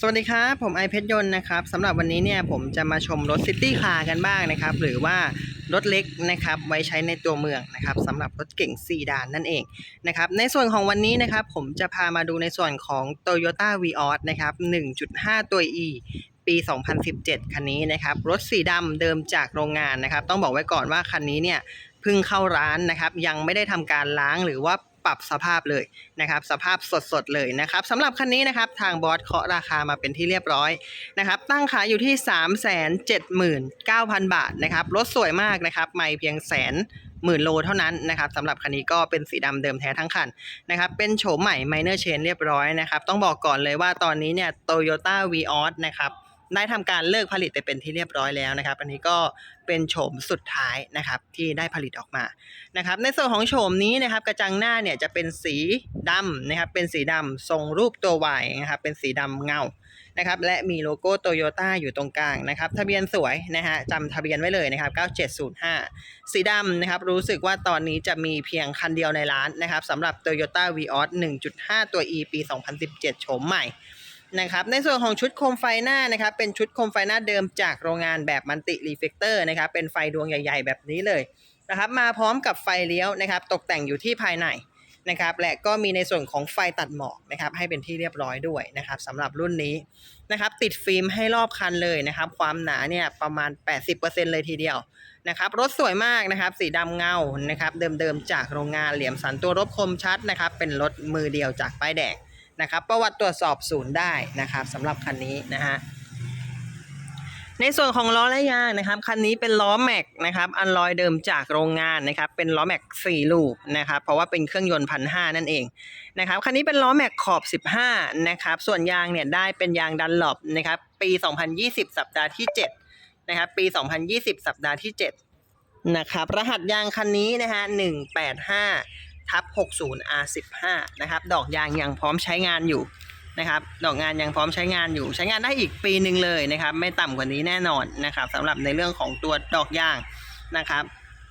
สวัสดีครับ ผมไอเพชรยนต์นะครับสำหรับวันนี้เนี่ยผมจะมาชมรถซิตี้คาร์กันบ้างนะครับ หรือว่ารถเล็กนะครับ ไว้ใช้ในตัวเมืองนะครับสำหรับรถเก่งซีดานนั่นเองนะครับ ในส่วนของวันนี้นะครับ ผมจะพามาดูในส่วนของ Toyota v ีออสนะครับ 1.5 ตัว E ปี 2017 คันนี้นะครับ รถสีดำเดิมจากโรงงานนะครับ ต้องบอกไว้ก่อนว่าคันนี้เนี่ยเพิ่งเข้าร้านนะครับ ยังไม่ได้ทำการล้างหรือว่า ปรับสภาพเลยนะครับ สภาพสดๆเลยนะครับสำหรับคันนี้นะครับทางบอสเคาะราคามาเป็นที่เรียบร้อยนะครับตั้งขายอยู่ที่ 379,000 บาทนะครับรถสวยมากนะครับไม่เพียงแสนหมื่นโลเท่านั้นนะครับสำหรับคันนี้ก็เป็นสีดำเดิมแท้ทั้งคันนะครับเป็นโฉมใหม่ Minor Change เรียบร้อยนะครับต้องบอกก่อนเลยว่าตอนนี้เนี่ย Toyota v ีออสนะครับ ได้ทำการเลิกผลิตไปเป็นที่เรียบร้อยแล้วนะครับ อันนี้ก็เป็นโฉมสุดท้ายนะครับที่ได้ผลิตออกมานะครับ ในส่วนของโฉมนี้นะครับ กระจังหน้าเนี่ยจะเป็นสีดำนะครับ เป็นสีดำทรงรูปตัว Y นะครับ เป็นสีดำเงานะครับและมีโลโก้โตโยต้าอยู่ตรงกลางนะครับทะเบียนสวยนะฮะจำทะเบียนไว้เลยนะครับ 9705 สีดำนะครับรู้สึกว่าตอนนี้จะมีเพียงคันเดียวในร้านนะครับสำหรับ Toyota v ีออส1.5 ตัว E ปี 2017 โฉมใหม่ นะครับในส่วนของชุดโคมไฟหน้านะครับเป็นชุดโคมไฟหน้าเดิมจากโรงงานแบบมันติรีเฟกเตอร์นะครับเป็นไฟดวงใหญ่ ๆ แบบนี้เลยนะครับมาพร้อมกับไฟเลี้ยวนะครับ ตกแต่งอยู่ที่ภายในนะครับและก็มีในส่วนของไฟตัดหมอกนะครับให้เป็นที่เรียบร้อยด้วยนะครับสำหรับรุ่นนี้นะครับติดฟิล์มให้รอบคันเลยนะครับความหนาเนี่ยประมาณ 80%เลยทีเดียวนะครับรถสวยมากนะครับสีดำเงานะครับเดิมๆจากโรงงานเหลี่ยมสันตัวรถคมชัดนะครับเป็นรถมือเดียวจากป้ายแดง นะครับ ประวัติตรวจสอบศูนย์ได้นะครับสำหรับคันนี้นะฮะในส่วนของล้อและยางนะครับคันนี้เป็นล้อแม็กนะครับอันลอยเดิมจากโรงงานนะครับเป็นล้อแม็กสี่ลูกนะครับเพราะว่าเป็นเครื่องยนต์พันห้านั่นเองนะครับคันนี้เป็นล้อแม็กขอบ 15นะครับส่วนยางเนี่ยได้เป็นยางดันหลบนะครับปี 2020 สัปดาห์ที่7นะครับปี 2020 สัปดาห์ที่7นะครับรหัสยางคันนี้นะฮะ185 ทับ 60 R15 นะครับ ดอกยางยังพร้อมใช้งานอยู่นะครับ ดอกงานยังพร้อมใช้งานอยู่ ใช้งานได้อีกปีหนึ่งเลยนะครับ ไม่ต่ำกว่านี้แน่นอนนะครับสำหรับในเรื่องของตัวดอกยางนะครับ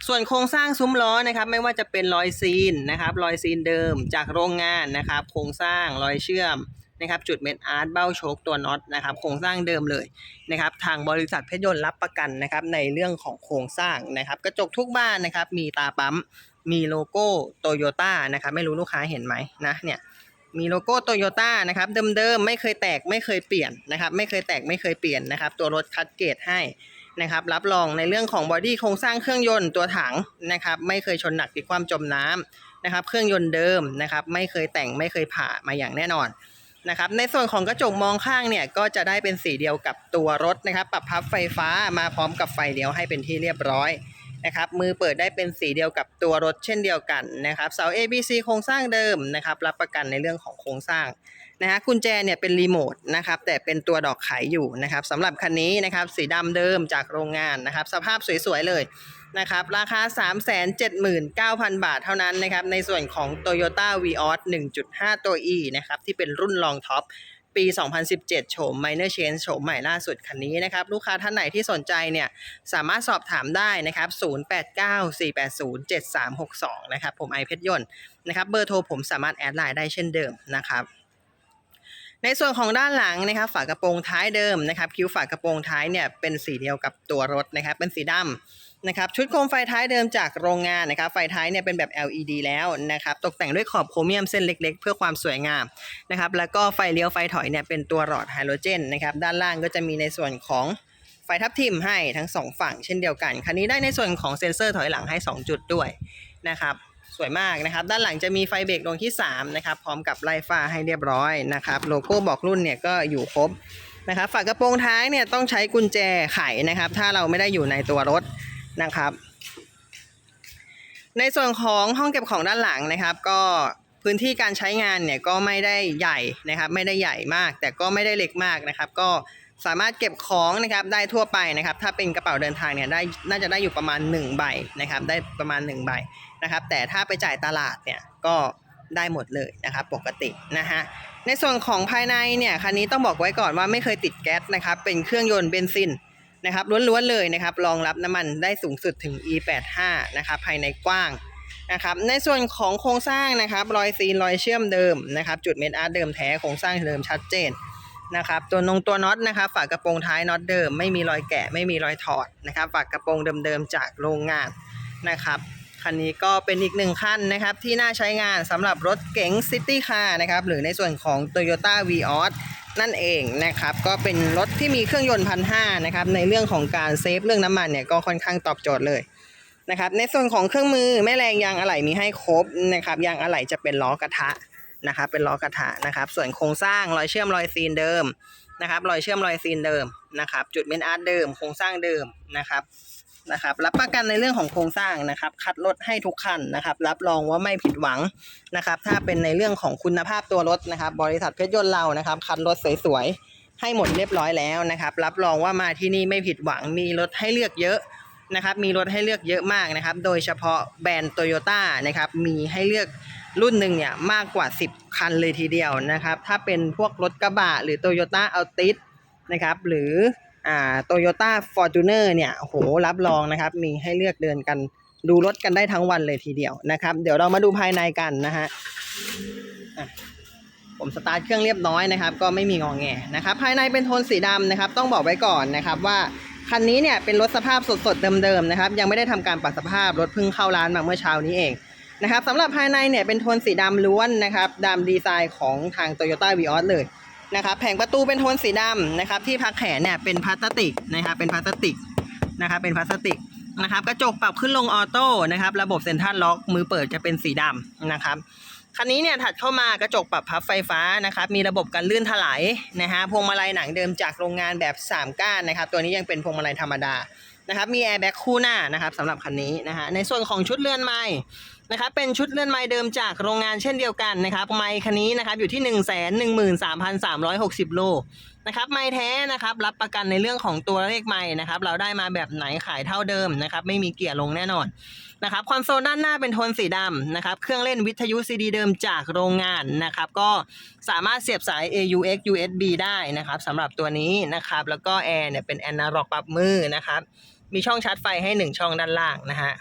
ส่วนโครงสร้างซุ้มล้อนะครับ ไม่ว่าจะเป็นรอยซีนนะครับ รอยซีนเดิมจากโรงงานนะครับ โครงสร้างรอยเชื่อมนะครับจุดเม็ดอาร์ตเบ้าโชคตัวน็อตนะครับโครงสร้างเดิมเลยนะครับทางบริษัทเพชรยนต์รับประกันนะครับในเรื่องของโครงสร้างนะครับ กระจกทุกบ้านนะครับมีตาปั๊ม มีโลโก้โตโยต้านะครับไม่รู้ลูกค้าเห็นไหมนะเนี่ยมีโลโก้โตโยต้านะครับเดิมๆไม่เคยแตกไม่เคยเปลี่ยนนะครับไม่เคยแตกไม่เคยเปลี่ยนนะครับตัวรถคัดเกรดให้นะครับรับรองในเรื่องของบอดี้โครงสร้างเครื่องยนต์ตัวถังนะครับไม่เคยชนหนักติดความจมน้ำนะครับเครื่องยนต์เดิมนะครับไม่เคยแต่งไม่เคยผ่ามาอย่างแน่นอนนะครับในส่วนของกระจกมองข้างเนี่ยก็จะได้เป็นสีเดียวกับตัวรถนะครับปรับพับไฟฟ้ามาพร้อมกับไฟเลี้ยวให้เป็นที่เรียบร้อย นะครับมือเปิดได้เป็นสีเดียวกับตัวรถเช่นเดียวกันนะครับเสา ABC โครงสร้างเดิมนะครับรับประกันในเรื่องของโครงสร้างนะฮะกุญแจเนี่ยเป็นรีโมทนะครับแต่เป็นตัวดอกไขอยู่นะครับสำหรับคันนี้นะครับสีดำเดิมจากโรงงานนะครับสภาพสวยๆเลยนะครับราคา 379,000 บาทเท่านั้นนะครับในส่วนของ Toyota v ีออส1.5 ตัว E นะครับที่เป็นรุ่นรองท็อป ปี 2017 โฉม Minor Change โฉมใหม่ล่าสุดคันนี้นะครับ ลูกค้าท่านไหนที่สนใจเนี่ยสามารถสอบถามได้นะครับ 0894807362 นะครับ ผมไอเพชรยนต์นะครับ เบอร์โทรผมสามารถแอดไลน์ได้เช่นเดิมนะครับในส่วนของด้านหลังนะครับฝากระโปรงท้ายเดิมนะครับ คิ้วฝากระโปรงท้ายเนี่ยเป็นสีเดียวกับตัวรถนะครับ เป็นสีดำ นะครับชุดโคมไฟท้ายเดิมจากโรงงานนะครับไฟท้ายเนี่ยเป็นแบบ LED แล้วนะครับตกแต่งด้วยขอบโครเมียมเส้นเล็กๆ เพื่อความสวยงามนะครับแล้วก็ไฟเลี้ยวไฟถอยเนี่ยเป็นตัวหลอดไฮโดรเจนนะครับด้านล่างก็จะมีในส่วนของไฟทับทิมให้ทั้งสองฝั่งเช่นเดียวกัน คันนี้ได้ในส่วนของเซ็นเซอร์ถอยหลังให้ 2 จุดด้วยนะครับสวยมากนะครับ ด้านหลังจะมีไฟเบรกดวงที่ 3 นะครับ พร้อมกับไล่ฟ้าให้เรียบร้อยนะครับ โลโก้บอกรุ่นเนี่ยก็อยู่ครบนะครับฝากระโปรงท้ายเนี่ยต้องใช้กุญแจไขนะครับ ถ้าเราไม่ได้อยู่ในตัวรถ นะครับ ในส่วนของห้องเก็บของด้านหลังนะครับ ก็พื้นที่การใช้งานเนี่ยก็ไม่ได้ใหญ่นะครับ ไม่ได้ใหญ่มาก แต่ก็ไม่ได้เล็กมากนะครับ ก็สามารถเก็บของนะครับได้ทั่วไปนะครับ ถ้าเป็นกระเป๋าเดินทางเนี่ยได้น่าจะได้อยู่ประมาณ1ใบนะครับ ได้ประมาณ1ใบนะครับ แต่ถ้าไปจ่ายตลาดเนี่ยก็ได้หมดเลยนะครับ ปกตินะฮะในส่วนของภายในเนี่ยคันนี้ต้องบอกไว้ก่อนว่าไม่เคยติดแก๊สนะครับ เป็นเครื่องยนต์เบนซิน นะครับล้วนๆเลยนะครับรองรับน้ำมันได้สูงสุดถึง E85 นะครับภายในกว้างนะครับในส่วนของโครงสร้างนะครับรอยซีนรอยเชื่อมเดิมนะครับจุดเม็ดอาร์ตเดิมแท้โครงสร้างเดิมชัดเจนนะครับตัวนงตัวน็อตนะครับฝากระโปรงท้ายน็อตเดิมไม่มีรอยแกะไม่มีรอยถอดนะครับฝากระโปรงเดิมๆจากโรงงานนะครับคันนี้ก็เป็นอีกหนึ่งคันนะครับที่น่าใช้งานสำหรับรถเก๋งซิตี้คาร์นะครับหรือในส่วนของ Toyota v ีออส นั่นเองนะครับ ก็เป็นรถที่มีเครื่องยนต์พันห้านะครับ ในเรื่องของการเซฟเรื่องน้ำมันเนี่ยก็ค่อนข้างตอบโจทย์เลยนะครับ ในส่วนของเครื่องมือแม่แรงยางอะไหล่มีให้ครบนะครับยางอะไหล่จะเป็นล้อกระทะนะครับเป็นล้อกระทะนะครับ ส่วนโครงสร้างรอยเชื่อมรอยซีนเดิมนะครับรอยเชื่อมรอยซีนเดิมนะครับ จุดเมนอาร์ตเดิม โครงสร้างเดิมนะครับ นะครับ รับประกันในเรื่องของโครงสร้างนะครับ คัดรถให้ทุกคันนะครับ รับรองว่าไม่ผิดหวังนะครับ ถ้าเป็นในเรื่องของคุณภาพตัวรถนะครับ บริษัทเพชรยนต์เรานะครับ คัดรถสวยๆให้หมดเรียบร้อยแล้วนะครับ รับรองว่ามาที่นี่ไม่ผิดหวัง มีรถให้เลือกเยอะนะครับ มีรถให้เลือกเยอะมากนะครับ โดยเฉพาะแบรนด์โตโยต้านะครับ มีให้เลือกรุ่นหนึ่งเนี่ยมากกว่า 10 คันเลยทีเดียวนะครับ ถ้าเป็นพวกรถกระบะหรือ Toyota a l t i s นะครับ หรือ อ่า Toyota Fortuner เนี่ยโหรับรองนะครับ มีให้เลือกเดินกันดูรถกันได้ทั้งวันเลยทีเดียวนะครับ เดี๋ยวเรามาดูภายในกันนะฮะผมสตาร์ทเครื่องเรียบร้อยนะครับ ก็ไม่มีงองแงนะครับ ภายในเป็นโทนสีดำนะครับ ต้องบอกไว้ก่อนนะครับว่าคันนี้เนี่ยเป็นรถสภาพสดๆเดิมๆนะครับ ยังไม่ได้ทำการปรับสภาพรถเพิ่งเข้าร้านมาเมื่อเช้านี้เองนะครับสำหรับภายในเนี่ยเป็นโทนสีดำล้วนนะครับดำดีไซน์ของทาง Toyota v ีออสเลย นะครับแผงประตูเป็นโทนสีดำนะครับ ที่พักแขนเนี่ยเป็นพลาสติกนะครับเป็นพลาสติกนะครับเป็นพลาสติกนะครับกระจกปรับขึ้นลงออโต้นะครับระบบเซ็นทรัลล็อกมือเปิดจะเป็นสีดำนะครับคันนี้เนี่ยถัดเข้ามากระจกปรับพับไฟฟ้านะครับมีระบบการลื่นถลายนะฮะพวงมาลัยหนังเดิมจากโรงงานแบบ 3 ก้านนะครับ ตัวนี้ยังเป็นพวงมาลัยธรรมดา นะครับ มีแอร์แบ็กคู่หน้านะครับสำหรับคันนี้นะฮะในส่วนของชุดเลื่อนไม้นะครับเป็นชุดเลื่อนไม้เดิมจากโรงงานเช่นเดียวกันนะครับไม้คันนี้นะครับอยู่ที่ 1 1 3 3 6 0 โลนะครับไม้แท้นะครับรับประกันในเรื่องของตัวเลขไม้นะครับเราได้มาแบบไหนขายเท่าเดิมนะครับไม่มีเกียร์ลงแน่นอนนะครับคอนโซลด้านหน้าเป็นโทนสีดำนะครับเครื่องเล่นวิทยุซีดีเดิมจากโรงงานนะครับก็สามารถเสียบสาย AUX USB ได้นะครับสำหรับตัวนี้นะครับแล้วก็แอร์เนี่ยเป็นแอนาล็อกปรับมือนะครับ มีช่องชาร์จไฟให้ 1 ช่องด้านล่างนะฮะ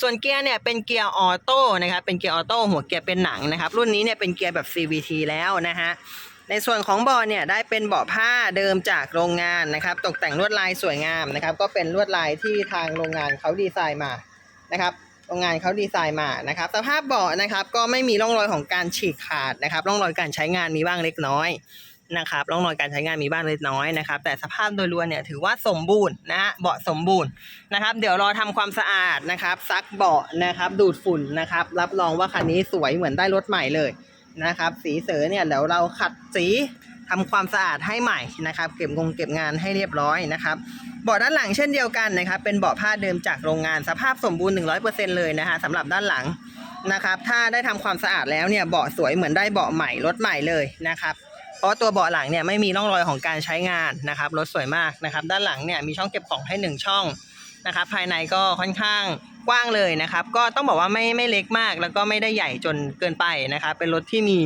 ส่วนเกียร์เนี่ยเป็นเกียร์ออโต้นะครับเป็นเกียร์ออโต้หัวเกียร์เป็นหนังนะครับรุ่นนี้เนี่ยเป็นเกียร์แบบ CVT แล้วนะฮะในส่วนของเบาะเนี่ยได้เป็นเบาะผ้าเดิมจากโรงงานนะครับ ตกแต่งลวดลายสวยงามนะครับ ก็เป็นลวดลายที่ทางโรงงานเขาดีไซน์มานะครับโรงงานเขาดีไซน์มานะครับ สภาพเบาะนะครับก็ไม่มีร่องรอยของการฉีกขาดนะครับ ร่องรอยการใช้งานมีบ้างเล็กน้อย นะครับร่องรอยการใช้งานมีบ้างเล็กน้อยนะครับ แต่สภาพโดยรวมเนี่ยถือว่าสมบูรณ์นะฮะเบาะสมบูรณ์นะครับ เดี๋ยวรอทำความสะอาดนะครับ ซักเบาะนะครับ ดูดฝุ่นนะครับ รับรองว่าคันนี้สวยเหมือนได้รถใหม่เลยนะครับ สีเสือเนี่ยเดี๋ยวเราขัดสีทำความสะอาดให้ใหม่นะครับ เก็บงงเก็บงานให้เรียบร้อยนะครับเบาะด้านหลังเช่นเดียวกันนะครับ เป็นเบาะผ้าเดิมจากโรงงานสภาพสมบูรณ์ 100%เลยนะฮะสำหรับด้านหลังนะครับ ถ้าได้ทำความสะอาดแล้วเนี่ยเบาะสวยเหมือนได้เบาะใหม่รถใหม่เลยนะครับ เพราะตัวเบาะหลังเนี่ยไม่มีร่องรอยของการใช้งานนะครับรถสวยมากนะครับ ด้านหลังเนี่ยมีช่องเก็บของให้หนึ่งช่องนะครับ ภายในก็ค่อนข้างกว้างเลยนะครับ ก็ต้องบอกว่าไม่ไม่เล็กมาก แล้วก็ไม่ได้ใหญ่จนเกินไปนะครับ เป็นรถที่มี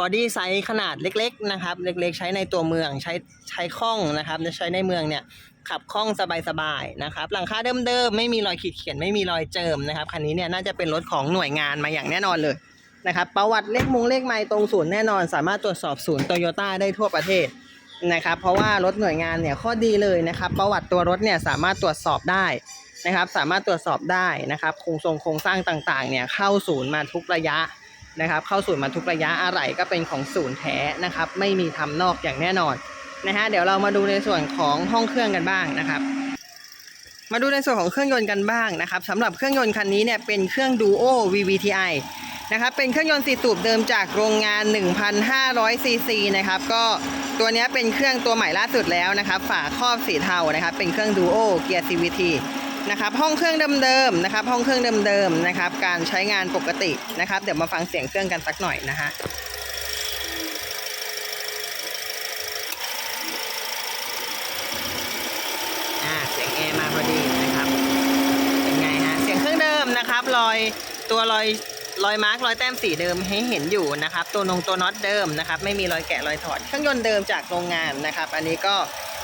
บอดี้ไซส์ขนาดเล็ก ๆ นะครับ เล็กๆ ใช้ในตัวเมืองใช้ใช้คล่องนะครับใช้ในเมืองเนี่ยขับคล่องสบายๆนะครับ หลังคาเดิมๆไม่มีรอยขีดเขียนไม่มีรอยเจิมนะครับคันนี้เนี่ยน่าจะเป็นรถของหน่วยงานมาอย่างแน่นอนเลย นะครับประวัติเลขมงเลขไม้ตรงศูนย์แน่นอน สามารถตรวจสอบศูนย์โตโยต้าได้ทั่วประเทศนะครับเพราะว่ารถหน่วยงานเนี่ยข้อดีเลยนะครับ ประวัติตัวรถเนี่ยสามารถตรวจสอบได้นะครับ สามารถตรวจสอบได้นะครับโครงทรงโครงสร้างต่างๆ เนี่ยเข้าศูนย์มาทุกระยะนะครับ เข้าศูนย์มาทุกระยะอะไรก็เป็นของศูนย์แท้นะครับ ไม่มีทำนอกอย่างแน่นอนนะฮะเดี๋ยวเรามาดูในส่วนของห้องเครื่องกันบ้างนะครับ มาดูในส่วนของเครื่องยนต์กันบ้างนะครับสำหรับเครื่องยนต์คันนี้เนี่ยเป็นเครื่อง Duo VVTi นะครับเป็นเครื่องยนต์สี่สูบเดิมจากโรงงาน 1,500 ซีซีนะครับก็ตัวนี้เป็นเครื่องตัวใหม่ล่าสุดแล้วนะครับฝาครอบสีเทานะครับเป็นเครื่อง Duo เกียร์ CVT นะครับห้องเครื่องเดิมๆนะครับห้องเครื่องเดิมๆนะครับการใช้งานปกตินะครับ เดี๋ยวมาฟังเสียงเครื่องกันสักหน่อยนะฮะเสียงแอร์มาพอดีนะครับเป็นไงฮะเสียงเครื่องเดิมนะครับรอยตัวรอย รอยมาร์กรอยแต้มสีเดิมให้เห็นอยู่นะครับ ตัวนงตัวน็อตเดิมนะครับ ไม่มีรอยแกะรอยถอด เครื่องยนต์เดิมจากโรงงานนะครับ อันนี้ก็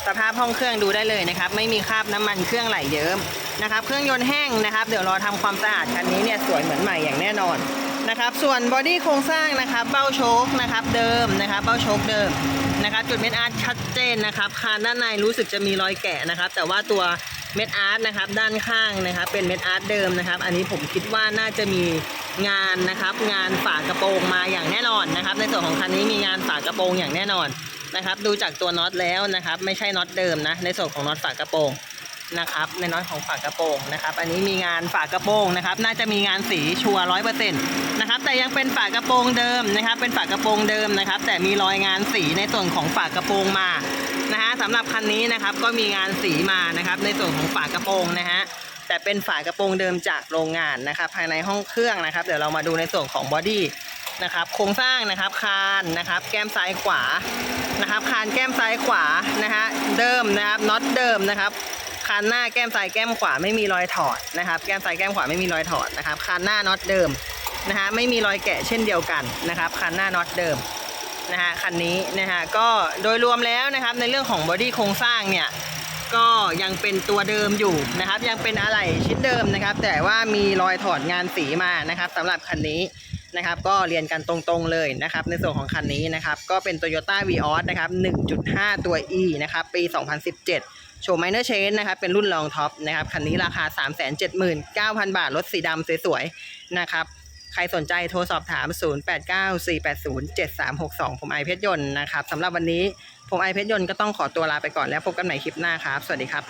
สภาพห้องเครื่องดูได้เลยนะครับ ไม่มีคราบน้ำมันเครื่องไหลเยิ้มนะครับ เครื่องยนต์แห้งนะครับ เดี๋ยวรอทำความสะอาดคันนี้เนี่ยสวยเหมือนใหม่อย่างแน่นอนนะครับ ส่วนบอดี้โครงสร้างนะครับ เบ้าโชคนะครับเดิมนะครับ เบ้าโชคเดิมนะครับ จุดเม็ดอาร์ตชัดเจนนะครับคานด้านในรู้สึกจะมีรอยแกะนะครับ แต่ว่าตัว เม็ดอาร์ตนะครับด้านข้างนะครับ เป็นเม็ดอาร์ตเดิมนะครับ อันนี้ผมคิดว่าน่าจะมีงานนะครับ งานฝากระโปรงมาอย่างแน่นอนนะครับ ในส่วนของคันนี้มีงานฝากระโปรงอย่างแน่นอนนะครับ ดูจากตัวน็อตแล้วนะครับ ไม่ใช่น็อตเดิมนะในส่วนของน็อตฝากระโปรง นะครับในน็อตของฝากระโปรงนะครับอันนี้มีงานฝากระโปรงนะครับน่าจะมีงานสีชัวร้อยเปอร์เซ็นต์นะครับแต่ยังเป็นฝากระโปรงเดิมนะครับ เป็นฝากระโปรงเดิมนะครับ แต่มีรอยงานสีในส่วนของฝากระโปรงมานะฮะสำหรับคันนี้นะครับก็มีงานสีมานะครับในส่วนของฝากระโปรงนะฮะแต่เป็นฝากระโปรงเดิมจากโรงงานนะครับภายในห้องเครื่องนะครับเดี๋ยวเรามาดูในส่วนของบอดี้นะครับโครงสร้างนะครับคานนะครับแก้มซ้ายขวานะครับคานแก้มซ้ายขวานะฮะเดิมนะครับน็อตเดิมนะครับ คานหน้าแก้มซ้ายแก้มขวาไม่มีรอยถอดนะครับ แก้มซ้ายแก้มขวาไม่มีรอยถอดนะครับคานหน้าน็อตเดิมนะฮะไม่มีรอยแกะเช่นเดียวกันนะครับคานหน้าน็อตเดิมนะฮะคันนี้นะฮะก็โดยรวมแล้วนะครับในเรื่องของบอดี้โครงสร้างเนี่ยก็ยังเป็นตัวเดิมอยู่นะครับ ยังเป็นอะไหล่ชิ้นเดิมนะครับ แต่ว่ามีรอยถอดงานสีมานะครับสำหรับคันนี้ นะครับก็เรียนกันตรงๆเลยนะครับในส่วนของคันนี้นะครับก็เป็น Toyota v ีออสนะครับ 1.5 ตัว E นะครับปี 2017 โชว์ไมเนอร์เชนนะครับเป็นรุ่นรองท็อปนะครับคันนี้ราคา 379,000 บาท รถสีดำสวยๆนะครับใครสนใจโทรสอบถาม 0894807362 ผมไอเพชรยนต์นะครับสำหรับวันนี้ผมไอเพชรยนต์ก็ต้องขอตัวลาไปก่อนแล้วพบกันใหม่คลิปหน้าครับ สวัสดีครับ